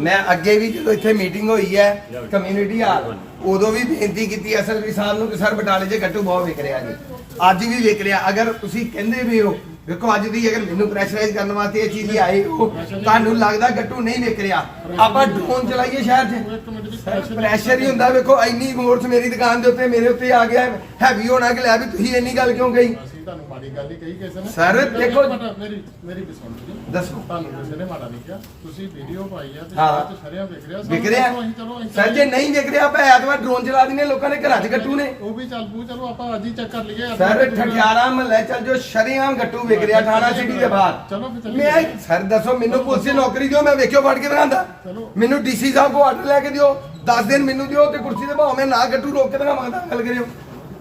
ਮੈਂ ਅੱਗੇ ਵੀ ਜਦੋਂ ਇੱਥੇ ਮੀਟਿੰਗ ਹੋਈ ਹੈ ਕਮਿਊਨਿਟੀ ਹਾਲ, ਉਦੋਂ ਵੀ ਬੇਨਤੀ ਕੀਤੀ ਐਸਐਲਪੀ ਸਾਹਿਬ ਨੂੰ ਕਿ ਸਰ ਬਟਾਲੇ 'ਚ ਗੱਟੂ ਬਹੁਤ ਵਿਕ ਰਿਹਾ ਜੀ। ਅੱਜ ਵੀ ਵਿਕ ਰਿਹਾ। ਅਗਰ ਤੁਸੀਂ ਕਹਿੰਦੇ ਵੀ ਹੋ, ਵੇਖੋ ਅੱਜ ਦੀ ਅਗਰ ਮੈਨੂੰ ਪ੍ਰੈਸ਼ਰਾਈਜ਼ ਕਰਨ ਵਾਸਤੇ ਇਹ ਚੀਜ਼ ਹੀ ਆਏ ਤੁਹਾਨੂੰ ਲੱਗਦਾ ਗੱਟੂ ਨਹੀਂ ਵਿਕ ਰਿਹਾ? ਆਪਾਂ ਡਰੋਨ ਚਲਾਈਏ ਸ਼ਹਿਰ 'ਚ। ਪ੍ਰੈਸ਼ਰ ਹੀ ਹੁੰਦਾ, ਵੇਖੋ, ਇੰਨੀ ਮੋਰਚ ਮੇਰੀ ਦੁਕਾਨ ਦੇ ਉੱਤੇ, ਮੇਰੇ ਉੱਤੇ ਆ ਗਿਆ। ਹੈਵੀ ਹੋਣਾ ਕਿ ਲੈ ਵੀ ਤੁਸੀਂ ਇੰਨੀ ਗੱਲ ਕਿਉਂ ਗਈ ਅਸੀਂ ਤੁਹਾਨੂੰ ਮਾੜੀ ਗੱਲ ਹੀ ਕਹੀ ਕਿਸੇ ਨੇ। ਇੱਕ ਦੇਖੋ- ਮੇਰੀ ਮੇਰੀ ਵੀ ਸੁਣ ਜੀ। ਦੱਸੋ। ਤੁਹਾਨੂੰ ਕਿਸੇ ਨੇ ਮਾੜਾ ਨਹੀਂ ਕਿਹਾ। ਤੁਸੀਂ ਵੀਡੀਓ ਪਾਈ ਆ ਤੇ ਹਾਂ। ਬਾਅਦ ਚ ਸ਼ਰਿਆਂ ਵਿਕ ਰਿਹਾ ਵਿਕ ਰਿਹਾ। ਸਾਨੂੰ ਅਸੀਂ ਚਲੋ ਅਸੀਂ ਸਰ ਜੇ ਨਹੀਂ ਵਿਕ ਰਿਹਾ ਆਪਾਂ ਐਤਵਾਰ ਡਰੋਨ ਚਲਾ ਦਿੰਦੇ ਲੋਕਾਂ ਦੇ ਘਰਾਂ 'ਚ ਗੱਟੂ ਨੇ। ਉਹ ਵੀ ਚੱਲ ਪੂ ਚਲੋ ਆਪਾਂ ਅੱਜ ਹੀ ਚੈੱਕ ਕਰ ਲਈਏ। ਸਰ ਠਠਿਆਰਾ ਮਹੱਲੇ ਚੱਲ ਜੋ ਸ਼ਰੀਆਮ ਗੱਟੂ ਵਿਕ ਰਿਹਾ ਥਾਣਾ ਸਿਟੀ ਦੇ ਬਾਹਰ। ਚਲੋ ਫਿਰ ਚੱਲੀਏ। ਮੈਂ ਸਰ ਦੱਸੋ ਮੈਨੂੰ ਪੁਲਿਸ ਦੀ ਨੌਕਰੀ ਦਿਓ ਮੈਂ ਵੇਖਿਓ ਫੜ ਕੇ ਦਿਖਾਉਂਦਾ। ਚਲੋ। ਮੈਨੂੰ ਡੀਸੀ ਸਾਹਿਬ ਕੋ ਆਰਡਰ ਲੈ ਕੇ ਦਿਓ 10 ਦਿਨ ਮੈਨੂੰ ਦਿਓ ਤੇ ਕੁਰਸੀ ਤੇ ਭਾਵੇਂ ਮੈਂ ਨਾ ਗੱਟੂ ਰੋਕ ਕੇ ਦਿਖਾਵਾਂ ਤਾਂ ਗੱਲ ਕਰਿਓ।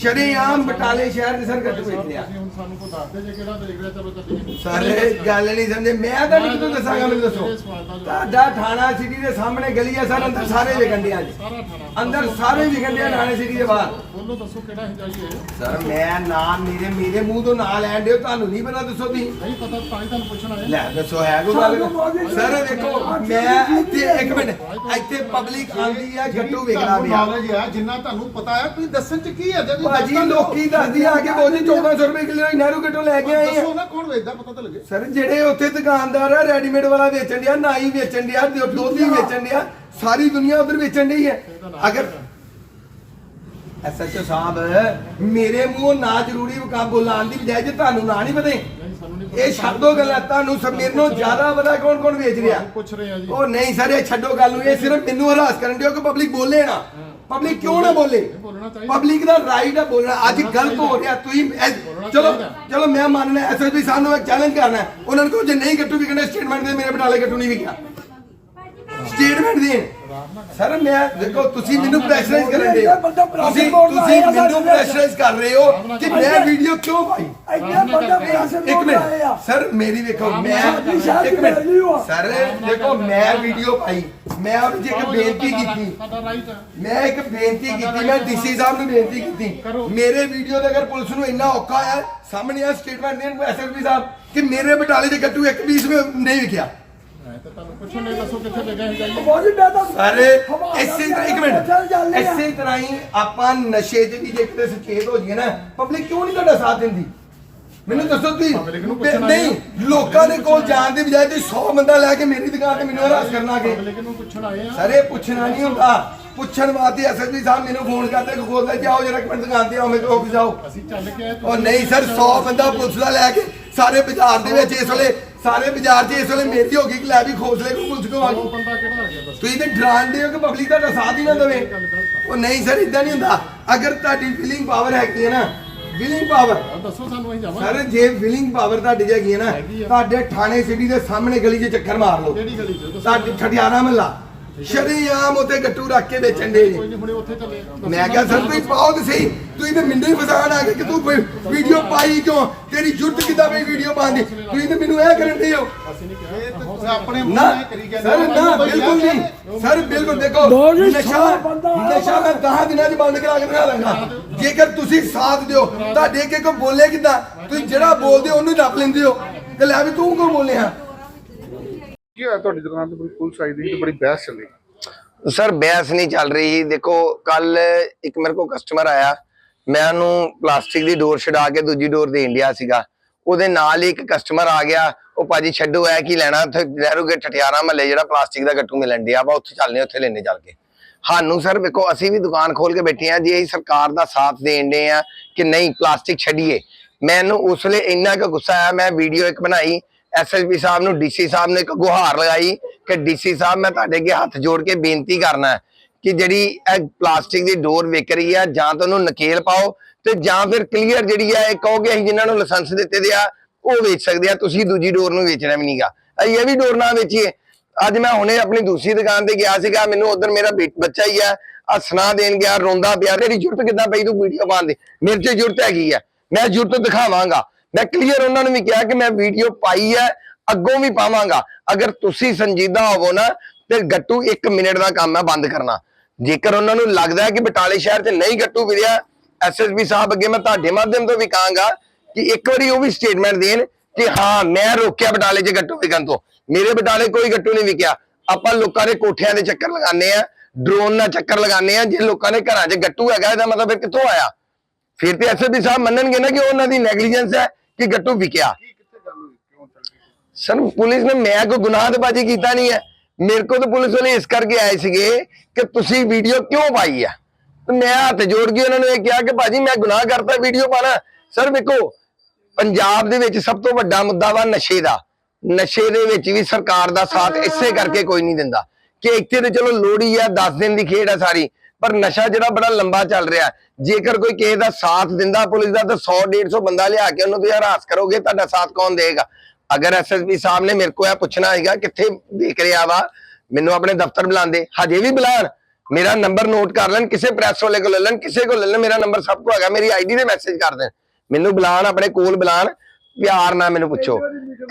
ਸ਼ਰੇਆਮ ਬਟਾਲੇ ਸ਼ਹਿਰ ਦੇ ਸਰ ਗੱਟੂ ਵੇਚ ਰਿਹਾ ਤੁਸੀਂ ਹੁਣ ਸਾਨੂੰ ਕੋਈ ਦੱਸ ਦੇ ਜੇ ਕਿਹੜਾ ਦੇਖ ਰਿਹਾ ਚਲੋ ਚੱਲੀਏ ਸਾਰੇ ਗੱਲ ਨਹੀਂ ਸਮਝੇ। ਮੈਂ ਤਾਂ ਨਹੀਂ ਕਿਦੋਂ ਦੱਸਾਂਗਾ ਮੈਨੂੰ ਦੱਸੋ। ਤੁਹਾਡਾ ਥਾਣਾ ਸਿਟੀ ਦੇ ਸਾਹਮਣੇ ਗਲੀ ਹੈ ਸਰ ਅੰਦਰ ਸਾਰੇ ਸਾਰਾ ਥਾਣਾ। ਅੰਦਰ ਸਾਰੇ ਵਿਕੰਡਿਆਂ ਥਾਣੇ ਸਿਟੀ ਦੇ ਬਾਹਰ। ਬੋਲੋ ਦੱਸੋ ਕਿਹੜਾ ਹੀ ਜਾਈਏ ਸਰ ਮੈਂ ਨਾਮ ਮੇਰੇ ਮੇਰੇ ਮੂੰਹ ਤੋਂ ਨਾਂ ਲੈਣ ਦਿਓ ਤੁਹਾਨੂੰ ਨਹੀਂ ਪਤਾ ਦੱਸੋ ਤੁਸੀਂ। ਨਹੀਂ ਪਤਾ ਤਾਂ ਹੀ ਤੁਹਾਨੂੰ ਪੁੱਛਣਾ ਹੈ। ਲੈ ਦੱਸੋ ਹੈ ਕੋਈ ਗੱਲ ਸਰ ਦੇਖੋ ਮੈਂ ਇੱਥੇ ਇੱਕ ਮਿੰਟ ਇੱਥੇ ਪਬਲਿਕ ਆਂਦੀ ਹੈ ਗੱਟੂ ਪਿਆ ਨੌਲੇਜ ਹੈ ਜਿੰਨਾ ਤੁਹਾਨੂੰ ਪਤਾ ਹੈ ਤੁਸੀਂ ਦੱਸਣ ਚ ਕੀ ਹੈ ਜੇ ਭਾਜੀ ਲੋਕੀ ਦੱਸਦੀ ਆ ਕੇ ਬੋਝੀ 1400 ਰੁਪਏ ਕਿਲੋ ਨਹਿਰੂ ਗੱਟੂ ਲੈ ਕੇ ਆਏ ਆ। ਦੱਸੋ ਨਾ ਕੌਣ ਵੇਚਦਾ ਪਤਾ ਤਾਂ ਲੱਗੇ। ਸਰ ਜਿਹੜੇ ਉੱਥੇ ਦੁਕਾਨਦਾਰ ਆ ਰੈਡੀਮੇਡ ਵਾਲਾ ਵੇਚਣ ਡਿਆ ਨਾਈ ਵੇਚਣ ਡਿਆ ਦੁੱਧ ਹੀ ਵੇਚਣ ਡਿਆ ਸਾਰੀ ਦੁਨੀਆ ਉਧਰ ਵੇਚਣ ਡਈ ਹੈ। ਅਗਰ ਐਸਐਚਓ ਸਾਹਿਬ ਮੇਰੇ ਮੂੰਹੋਂ ਨਾ ਜ਼ਰੂਰੀ ਵਕਾ ਬੋਲਾਉਣ ਦੀ ਬਜਾਏ ਜੇ ਤੁਹਾਨੂੰ ਨਾ ਨਹੀਂ ਪਤਾ ਇਹ ਛੱਡੋ ਗੱਲਾਂ ਤੁਹਾਨੂੰ ਸਭ ਮੇਰੇ ਨਾਲੋਂ ਜ਼ਿਆਦਾ ਪਤਾ ਕੌਣ ਕੌਣ ਵੇਚ ਰਿਹਾ। ਪੁੱਛ ਰਹੇ ਆ ਜੀ। ਉਹ ਨਹੀਂ ਸਰ ਇਹ ਛੱਡੋ ਗੱਲ ਨੂੰ ਇਹ ਸਿਰਫ ਮੈਨੂੰ ਹਰਾਸ ਕਰਨ ਦਿਓ ਕਿ ਪਬਲਿਕ ਬੋਲੇ ਨਾ। ਪਬਲਿਕ ਕਿਉਂ ਨਾ ਬੋਲੇ? ਪਬਲਿਕ ਦਾ ਰਾਈਟ ਹੈ ਬੋਲਣਾ। ਅੱਜ ਗਲਤ ਹੋ ਰਿਹਾ। ਤੁਸੀਂ ਚਲੋ ਚਲੋ ਮੈਂ ਮੰਨਣਾ ਐਸਐਸਪੀ ਸਾਹਿਬ ਨੂੰ ਚੈਲੰਜ ਕਰਨਾ ਹੈ। ਉਹਨਾਂ ਨੂੰ ਜੇ ਨਹੀਂ ਗੱਟੂ ਵਿਕਣਾ ਸਟੇਟਮੈਂਟ ਦੇ ਮੇਰੇ ਬਟਾਲੇ ਗੱਟੂ ਨਹੀਂ ਵਿਕਿਆ ਸਟੇਟਮੈਂਟ ਦੇਣ ਸਰ ਮੈਂ ਦੇਖੋ ਤੁਸੀਂ ਮੈਨੂੰ ਪ੍ਰੈਸ਼ਰਾਈਜ਼ ਕਰਨ ਦੇ ਹੋ। ਤੁਸੀਂ ਤੁਸੀਂ ਮੈਨੂੰ ਪ੍ਰੈਸ਼ਰਾਈਜ਼ ਕਰ ਰਹੇ ਹੋ ਕਿ ਮੈਂ ਵੀਡੀਓ ਕਿਉਂ ਪਾਈ? ਇੱਕ ਮਿੰਟ। ਸਰ ਮੇਰੀ ਵੇਖੋ ਮੈਂ ਇੱਕ ਮਿੰਟ। ਸਰ ਦੇਖੋ ਮੈਂ ਵੀਡੀਓ ਪਾਈ। ਮੈਂ ਆਪ ਜੀ ਇੱਕ ਬੇਨਤੀ ਕੀਤੀ। ਮੈਂ ਇੱਕ ਬੇਨਤੀ ਕੀਤੀ। ਮੈਂ ਡੀਸੀ ਸਾਹਿਬ ਨੂੰ ਬੇਨਤੀ ਕੀਤੀ। ਮੇਰੇ ਵੀਡੀਓ ਦੇ ਅਗਰ ਪੁਲਿਸ ਨੂੰ ਇੰਨਾ ਔਖਾ ਹੈ ਸਾਹਮਣੇ ਆ ਸਟੇਟਮੈਂਟ ਦੇਣ ਐਸਐਸਪੀ ਸਾਹਿਬ ਕਿ ਮੇਰੇ ਬਟਾਲੇ ਦੇ ਗੱਟੂ ਇੱਕ ਪੀਸ ਨਹੀਂ ਵਿਕਿਆ ਮੈਂ ਤਾਂ ਤੁਹਾਨੂੰ ਪੁੱਛਣ ਲਈ ਦੱਸੋ ਕਿੱਥੇ ਲੈ ਗਏ ਜਾਈਏ। ਸਾਰੇ ਇਸੇ ਤਰ੍ਹਾਂ ਇੱਕ ਮਿੰਟ। ਇਸੇ ਤਰ੍ਹਾਂ ਹੀ ਆਪਾਂ ਨਸ਼ੇ 'ਚ ਵੀ ਜੇ ਕਿਤੇ ਸੁਚੇਤ ਹੋ ਜਾਈਏ ਨਾ ਪਬਲਿਕ ਕਿਉਂ ਨਹੀਂ ਤੁਹਾਡਾ ਸਾਥ ਦਿੰਦੀ? ਮੈਨੂੰ ਦੱਸੋ ਤੁਸੀਂ। Public ਨੂੰ ਪੁੱਛਣਾ ਨਹੀਂ ਲੋਕਾਂ ਦੇ ਕੋਲ ਜਾਣ ਦੀ ਬਜਾਏ ਤੁਸੀਂ 100 ਬੰਦਾ ਲੈ ਕੇ ਮੇਰੀ ਦੁਕਾਨ ਤੇ ਮੈਨੂੰ ਹਰਾਸ ਕਰਨਾ ਕਿ ਪਬਲਿਕ ਨੂੰ ਪੁੱਛਣ ਆਏ ਆ। ਸਰ ਇਹ ਪੁੱਛਣਾ ਨਹੀਂ ਹੁੰਦਾ। ਪੁੱਛਣ ਵਾਸਤੇ ਐਸਐਸਪੀ ਸਾਹਿਬ ਮੈਨੂੰ ਫੋਨ ਕਰਦੇ ਕਿ ਖੋਲਦਾ ਜਾਓ ਜਰਾ ਇੱਕ ਮਿੰਟ ਦੁਕਾਨ ਤੇ ਆਓ ਮੇਰੇ ਕੋਲ ਆਫਿਸ ਆਓ। ਅਸੀਂ ਚੱਲ ਕੇ ਆਏ ਉਹ ਨਹੀਂ ਸਰ 100 ਬੰਦਾ ਪੁਲਿਸ ਦਾ ਲੈ ਕੇ ਸਾਰੇ ਬਾਜ਼ਾਰ ਦੇ ਵਿੱਚ ਇਸ ਵੇਲੇ ਸਾਰੇ ਬਾਜ਼ਾਰ 'ਚ ਇਸ ਵੇਲੇ ਮੇਰੀ ਹੋ ਗਈ ਕਿ ਲੈ ਵੀ ਖੋਸਲੇ ਕੋ ਪੁਲਿਸ ਕੋ ਆ ਗਈ। ਬੰਦਾ ਕਿਹੜਾ ਆ ਗਿਆ ਦੱਸੋ। ਤੁਸੀਂ ਤੇ ਡਰਾਉਂਦੇ ਹੋ ਕਿ ਪਬਲਿਕ ਤੁਹਾਡਾ ਸਾਥ ਹੀ ਨਾ ਦੇਵੇ। ਉਹ ਨਹੀਂ ਸਰ ਇਦਾਂ ਨਹੀਂ ਹੁੰਦਾ। ਅਗਰ ਤੁਹਾਡੀ ਵਿਲਿੰਗ ਪਾਵਰ ਹੈਗੀ ਹੈ ਨਾ ਵਿਲਿੰਗ ਪਾਵਰ ਦੱਸੋ ਸਾਨੂੰ ਅਸੀਂ ਜਾਵਾਂਗੇ। ਸਰ ਜੇ ਵਿਲਿੰਗ ਪਾਵਰ ਤੁਹਾਡੀ ਹੈਗੀ ਹੈ ਨਾ। ਤੁਹਾਡੇ ਥਾਣੇ ਸਿਟੀ ਦੇ ਸਾਹਮਣੇ ਗਲੀ 'ਚ ਚੱਕਰ ਮਾਰ ਲਓ। ਕਿਹੜੀ ਗਲੀ ਚ? ਤੁਹਾਡੀ ਠਠਿਆਣਾ ਮਹੱਲਾ। ਸ਼ਰੀਆਮ ਉਤੇ ਗੱਟੂ ਰੱਖ ਕੇ ਵੇਚਣ ਦੇ। ਕੋਈ ਨਹੀਂ ਹੁਣੇ ਉੱਥੇ ਚੱਲੇ ਮੈਂ ਕਿਹਾ ਸਰ ਤੁਸੀਂ ਪਾਓ ਤੇ ਸਹੀ। ਤੁਸੀਂ ਤੇ ਮੈਨੂੰ ਹੀ ਫਸਾਣ ਆ ਗਏ ਕਿ ਤੂੰ ਵੀਡੀਓ ਪਾਈ ਕਿਉਂ? ਤੇਰੀ ਜੁਰਤ ਕਿੱਦਾਂ ਪਈ ਵੀਡੀਓ ਪਾਉਣ ਦੀ? ਤੁਸੀਂ ਤੇ ਮੈਨੂੰ ਇਹ ਕਰਨ ਦੇ ਹੋ। ਅਸੀਂ ਨਹੀਂ ਇਹ ਕਿਹਾ ਤਾਂ ਤੁਸੀਂ ਆਪਣੇ ਮੂੰਹ ਨਾਲ ਕਰੀ ਜਾਂਦੇ ਸਰ ਹੋ। ਨਾ ਬਿਲਕੁਲ ਨਹੀਂ। ਸਰ ਬਿਲਕੁਲ ਦੇਖੋ ਨਸ਼ਾ ਨਸ਼ਾ ਮੈਂ 10 ਦਿਨਾਂ 'ਚ ਬੰਦ ਕਰਾ ਕੇ ਦਿਖਾ ਦਾਂਗਾ ਜੇਕਰ ਤੁਸੀਂ ਸਾਥ ਦਿਓ ਤੁਹਾਡੇ ਅੱਗੇ ਕੋਈ ਬੋਲੇ ਕਿਦਾਂ? ਤੁਸੀਂ ਜਿਹੜਾ ਬੋਲਦੇ ਹੋ ਉਹਨੂੰ ਹੀ ਨੱਪ ਲੈਂਦੇ ਹੋ। ਤੇ ਲੈ ਵੀ ਤੂੰ ਕਿਉਂ ਬੋਲਿਆ ਕੀ ਹੋਇਆ ਤੁਹਾਡੀ ਦੁਕਾਨ ਤੇ? ਬੜੀ ਪੁਲਿਸ ਆਈ ਦੀ ਤੇ ਬੜੀ ਬਹਿਸ ਚੱਲੀ। ਸਰ, ਬਹਿਸ ਨਹੀਂ ਚੱਲ ਰਹੀ ਦੇਖੋ, ਕੱਲ ਇੱਕ ਮੇਰੇ ਕੋਲ ਕਸਟਮਰ ਆਇਆ। ਮੈਂ ਉਹਨੂੰ ਪਲਾਸਟਿਕ ਦੀ ਡੋਰ ਛਡਾ ਕੇ ਦੂਜੀ ਡੋਰ ਦੇਣ ਡਿਆ ਸੀਗਾ। ਉਹਦੇ ਨਾਲ ਹੀ ਇੱਕ ਕਸਟਮਰ ਆ ਗਿਆ। ਉਹ ਭਾਜੀ, ਛੱਡੋ ਐ ਕੀ ਲੈਣਾ? ਉੱਥੇ ਲਹਿਰੂਗੇ ਠਠਿਆਰਾ ਮਹੱਲੇ ਜਿਹੜਾ ਪਲਾਸਟਿਕ ਦਾ ਗੱਟੂ ਮਿਲਣ ਡਿਆ ਵਾ। ਉੱਥੇ ਚੱਲਨੇ ਉੱਥੇ ਲੈਣੇ ਚੱਲ ਕੇ। ਸਾਨੂੰ ਸਰ, ਵੇਖੋ, ਅਸੀਂ ਵੀ ਦੁਕਾਨ ਖੋਲ ਕੇ ਬੈਠੇ ਆ ਜੀ। ਅਸੀਂ ਸਰਕਾਰ ਦਾ ਸਾਥ ਦੇਣ ਦੇ ਆ ਕਿ ਨਹੀਂ, ਪਲਾਸਟਿਕ ਛੱਡੀਏ। ਮੈਨੂੰ ਉਸ ਵੇਲੇ ਇੰਨਾ ਕੁ ਗੁੱਸਾ ਆਇਆ। ਮੈਂ ਵੀਡੀਓ ਇੱਕ ਬਣਾਈ। ਐਸਐਸਪੀ ਸਾਹਿਬ ਨੂੰ ਡੀਸੀ ਸਾਹਿਬ ਨੇ ਇੱਕ ਗੁਹਾਰ ਲਗਾਈ ਕਿ ਡੀਸੀ ਸਾਹਿਬ ਮੈਂ ਤੁਹਾਡੇ ਅੱਗੇ ਹੱਥ ਜੋੜ ਕੇ ਬੇਨਤੀ ਕਰਨਾ ਕਿ ਜਿਹੜੀ ਇਹ ਪਲਾਸਟਿਕ ਦੀ ਡੋਰ ਵਿਕ ਰਹੀ ਆ ਜਾਂ ਤਾਂ ਉਹਨੂੰ ਨਕੇਲ ਪਾਓ ਤੇ ਜਾਂ ਫਿਰ ਕਲੀਅਰ ਜਿਹੜੀ ਆ ਇਹ ਕਹੋਗੇ ਅਸੀਂ ਜਿਨ੍ਹਾਂ ਨੂੰ ਲਾਇਸੈਂਸ ਦਿੱਤੇ ਦੇ ਆ, ਉਹ ਵੇਚ ਸਕਦੇ ਆ। ਤੁਸੀਂ ਦੂਜੀ ਡੋਰ ਨੂੰ ਵੇਚਣਾ ਵੀ ਨਹੀਂਗਾ। ਅਸੀਂ ਇਹ ਵੀ ਡੋਰ ਨਾ ਵੇਚੀਏ। ਅੱਜ ਮੈਂ ਹੁਣੇ ਆਪਣੀ ਦੂਸਰੀ ਦੁਕਾਨ ਤੇ ਗਿਆ ਸੀਗਾ, ਮੈਨੂੰ ਉਧਰ ਮੇਰਾ ਬੇ- ਬੱਚਾ ਹੀ ਆ ਸੁਣਾ ਦੇਣ ਗਿਆ, ਰੋਂਦਾ ਪਿਆ, ਤੇਰੀ ਜੁਰਤ ਕਿੱਦਾਂ ਪਈ ਤੂੰ ਵੀਡੀਓ ਪਾਉਣ ਦੀ? ਮੇਰੇ 'ਚ ਜੁਰਤ ਹੈਗੀ ਆ। ਮੈਂ ਜੁਰਤ ਦਿਖਾਵਾਂਗਾ। ਮੈਂ ਕਲੀਅਰ ਉਹਨਾਂ ਨੂੰ ਵੀ ਕਿਹਾ ਕਿ ਮੈਂ ਵੀਡੀਓ ਪਾਈ ਹੈ, ਅੱਗੋਂ ਵੀ ਪਾਵਾਂਗਾ। ਅਗਰ ਤੁਸੀਂ ਸੰਜੀਦਾ ਹੋਵੋ ਨਾ, ਤੇ ਗੱਟੂ 1 ਮਿੰਟ ਦਾ ਕੰਮ ਹੈ ਬੰਦ ਕਰਨਾ। ਜੇਕਰ ਉਹਨਾਂ ਨੂੰ ਲੱਗਦਾ ਹੈ ਕਿ ਬਟਾਲੇ ਸ਼ਹਿਰ 'ਚ ਨਹੀਂ ਗੱਟੂ ਵਿਰਿਆ ਐਸਐਸਪੀ ਸਾਹਿਬ ਅੱਗੇ ਮੈਂ ਤੁਹਾਡੇ ਮਾਧਿਅਮ ਤੋਂ ਵੀ ਕਹਾਂਗਾ ਕਿ ਇੱਕ ਵਾਰੀ ਉਹ ਵੀ ਸਟੇਟਮੈਂਟ ਦੇਣ ਕਿ ਹਾਂ, ਮੈਂ ਰੋਕਿਆ ਬਟਾਲੇ 'ਚ ਗੱਟੂ ਵਿਕਣ ਤੋਂ। ਮੇਰੇ ਬਟਾਲੇ ਕੋਈ ਗੱਟੂ ਨਹੀਂ ਵਿਕਿਆ। ਆਪਾਂ ਲੋਕਾਂ ਦੇ ਕੋਠਿਆਂ ਦੇ ਚੱਕਰ ਲਗਾਉਂਦੇ ਆ ਡਰੋਨ ਨਾਲ ਚੱਕਰ ਲਗਾਉਂਦੇ ਆ ਜੇ ਲੋਕਾਂ ਦੇ ਘਰਾਂ 'ਚ ਗੱਟੂ ਹੈਗਾ, ਇਹਦਾ ਮਤਲਬ ਫਿਰ ਕਿੱਥੋਂ ਆਇਆ? ਫਿਰ ਤੇ ਐਸਐਸਪੀ ਸਾਹਿਬ ਮੰਨਣਗੇ ਨਾ ਕਿ ਉਹਨਾਂ ਦੀ ਨੈਗਲੀਜੈਂਸ ਹੈ। ਕਿ ਗੱਟੂ ਵਿਕਿਆ। ਸਰ ਪੁਲਿਸ ਨੇ ਮੈਂ ਕੋਈ ਗੁਨਾਹ ਕੀਤਾ ਨਹੀਂ ਹੈ। ਮੇਰੇ ਕੋਲ ਤਾਂ ਪੁਲਿਸ ਵਾਲੇ ਇਸ ਕਰਕੇ ਆਏ ਸੀਗੇ ਕਿ ਤੁਸੀਂ ਵੀਡੀਓ ਕਿਉਂ ਪਾਈ ਆ? ਤੇ ਮੈਂ ਹੱਥ ਜੋੜ ਕੇ ਉਹਨਾਂ ਨੂੰ ਇਹ ਕਿਹਾ ਕਿ ਭਾਜੀ ਮੈਂ ਗੁਨਾਹ ਕਰਤਾ, ਵੀਡੀਓ ਪਾਣਾ। ਸਰ, ਵੇਖੋ, ਪੰਜਾਬ ਦੇ ਵਿੱਚ ਸਭ ਤੋਂ ਵੱਡਾ ਮੁੱਦਾ ਵਾ ਨਸ਼ੇ ਦਾ। ਨਸ਼ੇ ਦੇ ਵਿੱਚ ਵੀ ਸਰਕਾਰ ਦਾ ਸਾਥ ਇਸੇ ਕਰਕੇ ਕੋਈ ਨਹੀਂ ਦਿੰਦਾ। ਕਿ ਇੱਥੇ ਤੇ ਚਲੋ ਲੋੜੀ ਆ 10 ਦਿਨ ਦੀ ਖੇਡ ਆ ਸਾਰੀ। ਪਰ ਨਸ਼ਾ ਜਿਹੜਾ ਬੜਾ ਲੰਬਾ ਚੱਲ ਰਿਹਾ ਜੇਕਰ ਕੋਈ ਕਿਸੇ ਦਾ ਸਾਥ ਦਿੰਦਾ ਪੁਲਿਸ ਦਾ, ਤਾਂ 100 150 ਬੰਦਾ ਲਿਆ ਕੇ ਉਹਨੂੰ ਤੁਸੀਂ ਹਰਾਸ ਕਰੋਗੇ, ਤੁਹਾਡਾ ਸਾਥ ਕੌਣ ਦੇਗਾ ਅਗਰ ਐਸਐਸਪੀ ਸਾਹਿਬ ਨੇ ਮੇਰੇ ਕੋਲ ਇਹ ਪੁੱਛਣਾ ਹੈਗਾ ਕਿੱਥੇ ਦੇਖ ਰਿਹਾ ਵਾ? ਮੈਨੂੰ ਆਪਣੇ ਦਫ਼ਤਰ ਬੁਲਾਉਂਦੇ। ਹਜੇ ਵੀ ਬੁਲਾਣ ਮੇਰਾ ਨੰਬਰ ਨੋਟ ਕਰ ਲੈਣ, ਕਿਸੇ ਪ੍ਰੈਸ ਵਾਲੇ ਕੋਲ ਲੈ ਲੈਣ, ਕਿਸੇ ਕੋਲ ਲੈ ਲੈਣ, ਮੇਰਾ ਨੰਬਰ ਸਭ ਕੋਲ ਹੈਗਾ, ਮੇਰੀ ਆਈਡੀ ਤੇ ਮੈਸੇਜ ਕਰ ਦੇਣ। ਮੈਨੂੰ ਬੁਲਾਣ ਆਪਣੇ ਕੋਲ ਬੁਲਾਣ ਪਿਆਰ ਨਾਲ ਮੈਨੂੰ ਪੁੱਛੋ।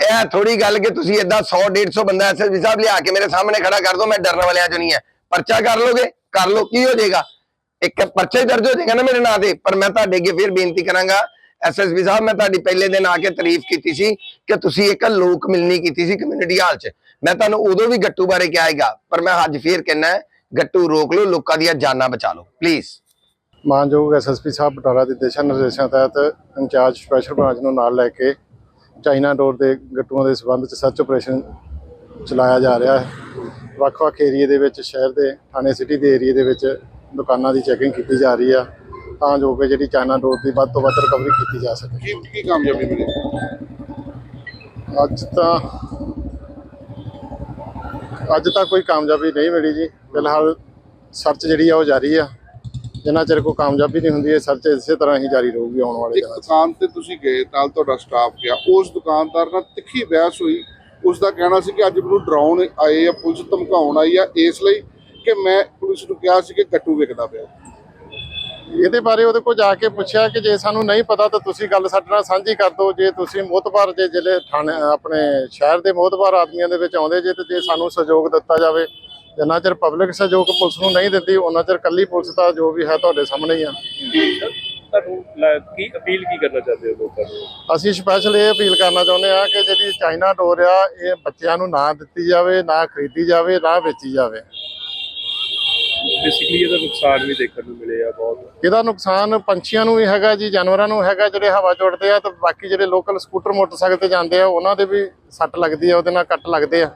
ਇਹ ਥੋੜੀ ਗੱਲ ਕਿ ਤੁਸੀਂ ਏਦਾਂ 100 150 ਬੰਦਾ ਐਸਐਸਪੀ ਸਾਹਿਬ ਲਿਆ ਕੇ ਮੇਰੇ ਸਾਹਮਣੇ ਖੜਾ ਕਰ ਦੋ ਮੈਂ ਡਰਨ ਵਾਲਿਆਂ ਚੋਂ ਨਹੀਂ ਹੈ। ਪਰਚਾ ਕਰ ਲੋਗੇ? ਕਰ ਲੋ ਕੀ ਹੋ ਜਾਏਗਾ? ਇੱਕ ਪਰਚਾ ਦਰਜ ਹੋ ਜਾਏਗਾ ਨਾ ਮੇਰੇ ਨਾਂ ਤੇ, ਪਰ ਮੈਂ ਤੁਹਾਡੇ ਅੱਗੇ ਫਿਰ ਬੇਨਤੀ ਕਰਾਂਗਾ ਐਸਐਸਪੀ ਸਾਹਿਬ, ਮੈਂ ਤੁਹਾਡੀ ਪਹਿਲੇ ਦਿਨ ਆ ਕੇ ਤਾਰੀਫ ਕੀਤੀ ਸੀ ਕਿ ਤੁਸੀਂ ਇੱਕ ਲੋਕ ਮਿਲਣੀ ਕੀਤੀ ਸੀ ਕਮਿਊਨਿਟੀ ਹਾਲ 'ਚ। ਮੈਂ ਤੁਹਾਨੂੰ ਉਦੋਂ ਵੀ ਗੱਟੂ ਬਾਰੇ ਕਿਹਾ ਹੈਗਾ ਪਰ ਮੈਂ ਅੱਜ ਫੇਰ ਕਹਿਣਾ ਗੱਟੂ ਰੋਕ ਲਓ, ਲੋਕਾਂ ਦੀਆਂ ਜਾਨਾਂ ਬਚਾ ਲਓ ਪਲੀਜ਼ ਮਾਨਯੋਗ ਐਸਐਸਪੀ ਸਾਹਿਬ, ਬਟਾਲਾ ਦੇ ਦਿਸ਼ਾ ਨਿਰਦੇਸ਼ਾਂ ਤਹਿਤ ਇੰਚਾਰਜ ਸਪੈਸ਼ਲ ਬ੍ਰਾਂਚ ਨੂੰ ਨਾਲ ਲੈ ਕੇ ਚਾਈਨਾ ਡੋਰ ਦੇ ਗੱਟੂਆਂ ਦੇ ਸਬੰਧ ਚ ਸਰਚ ਆਪਰੇਸ਼ਨ ਚਲਾਇਆ ਜਾ ਰਿਹਾ ਹੈ। ਵੱਖ-ਵੱਖ ਏਰੀਏ ਦੇ ਵਿੱਚ ਸ਼ਹਿਰ ਦੇ ਥਾਣੇ ਸਿਟੀ ਦੇ ਏਰੀਏ ਦੇ ਵਿੱਚ ਦੁਕਾਨਾਂ ਦੀ ਚੈਕਿੰਗ ਕੀਤੀ ਜਾ ਰਹੀ ਆ ਤਾਂ ਜੋ ਕਿ ਜਿਹੜੀ ਚਾਈਨਾ ਡੋਰ ਦੀ ਵੱਧ ਤੋਂ ਵੱਧ ਰਿਕਵਰੀ ਕੀਤੀ ਜਾ ਸਕੇ। ਕੀ ਕੀ ਕਾਮਯਾਬੀ ਮਿਲੀ ਅੱਜ ਤਾਂ ਅੱਜ ਤਾਂ ਕੋਈ ਕਾਮਯਾਬੀ ਨਹੀਂ ਮਿਲੀ ਜੀ। ਫਿਲਹਾਲ ਸਰਚ ਜਿਹੜੀ ਆ ਉਹ ਜਾਰੀ ਆ। ਜਿੰਨਾ ਚਿਰ ਕੋਈ ਕਾਮਯਾਬੀ ਨਹੀਂ ਹੁੰਦੀ ਇਹ ਸਰਚ ਇਸੇ ਤਰ੍ਹਾਂ ਹੀ ਜਾਰੀ ਰਹੂਗੀ ਆਉਣ ਵਾਲੇ ਦਿਨਾਂ 'ਚ। ਦੁਕਾਨ ਤੇ ਤੁਸੀਂ ਗਏ ਨਾਲ ਤੁਹਾਡਾ ਸਟਾਫ ਗਿਆ ਉਸ ਦੁਕਾਨਦਾਰ ਨਾਲ ਤਿੱਖੀ ਬਹਿਸ ਹੋਈ। ਉਸ ਦਾ ਕਹਿਣਾ ਸੀ ਕਿ ਅੱਜ ਮੈਨੂੰ ਡਰਾਉਣ ਆਏ ਆ ਪੁਲਿਸ ਧਮਕਾਉਣ ਆਈ ਆ ਇਸ ਲਈ ਕਿ ਮੈਂ ਪੁਲਿਸ ਨੂੰ ਕਿਹਾ ਸੀ ਕਿ ਗੱਟੂ ਵਿਕਦਾ ਪਿਆ। ਇਹਦੇ ਬਾਰੇ ਉਹਦੇ ਕੋਲ ਜਾ ਕੇ ਪੁੱਛਿਆ ਕਿ ਜੇ ਸਾਨੂੰ ਨਹੀਂ ਪਤਾ ਤਾਂ ਤੁਸੀਂ ਗੱਲ ਸਾਡੇ ਨਾਲ ਸਾਂਝੀ ਕਰ ਦਿਓ। ਜੇ ਤੁਸੀਂ ਮੋਤਬਾਰ ਜੇ ਜ਼ਿਲ੍ਹੇ ਥਾਣੇ ਆਪਣੇ ਸ਼ਹਿਰ ਦੇ ਮੋਤਬਾਰ ਆਦਮੀਆਂ ਦੇ ਵਿੱਚ ਆਉਂਦੇ ਜੇ ਤੇ ਜੇ ਸਾਨੂੰ ਸਹਿਯੋਗ ਦਿੱਤਾ ਜਾਵੇ ਜਿੰਨਾ ਚਿਰ ਪਬਲਿਕ ਸਹਿਯੋਗ ਪੁਲਿਸ ਨੂੰ ਨਹੀਂ ਦਿੰਦੀ ਉਹਨਾਂ ਚਿਰ ਕੱਲੀ ਪੁਲਿਸ ਦਾ ਜੋ ਵੀ ਹੈ ਤੁਹਾਡੇ ਸਾਹਮਣੇ ਹੀ ਆ। ਤੁਹਾਨੂੰ ਲ- ਕੀ ਅਪੀਲ ਕੀ ਕਰਨਾ ਚਾਹੁੰਦੇ ਹੋ ਲੋਕਾਂ ਨੂੰ? ਅਸੀਂ ਸਪੈਸ਼ਲ ਇਹ ਅਪੀਲ ਕਰਨਾ ਚਾਹੁੰਦੇ ਆ ਕਿ ਜਿਹੜੀ ਚਾਈਨਾ ਡੋਰ ਆ ਇਹ ਬੱਚਿਆਂ ਨੂੰ ਨਾ ਦਿੱਤੀ ਜਾਵੇ ਨਾ ਖਰੀਦੀ ਜਾਵੇ ਨਾ ਵੇਚੀ ਜਾਵੇ। ਬੇਸਿਕਲੀ ਇਹਦਾ ਨੁਕਸਾਨ ਵੀ ਦੇਖਣ ਨੂੰ ਮਿਲੇ ਆ ਬਹੁਤ। ਇਹਦਾ ਨੁਕਸਾਨ ਪੰਛੀਆਂ ਨੂੰ ਵੀ ਹੈਗਾ ਜੀ ਜਾਨਵਰਾਂ ਨੂੰ ਹੈਗਾ ਜਿਹੜੇ ਹਵਾ 'ਚ ਉੱਡਦੇ ਆ ਤੇ ਬਾਕੀ ਜਿਹੜੇ ਲੋਕਲ ਸਕੂਟਰ ਮੋਟਰਸਾਈਕਲ ਤੇ ਜਾਂਦੇ ਆ ਉਹਨਾਂ ਦੇ ਵੀ ਸੱਟ ਲੱਗਦੀ ਆ ਉਹਦੇ ਨਾਲ ਕੱਟ ਲੱਗਦੇ ਆ।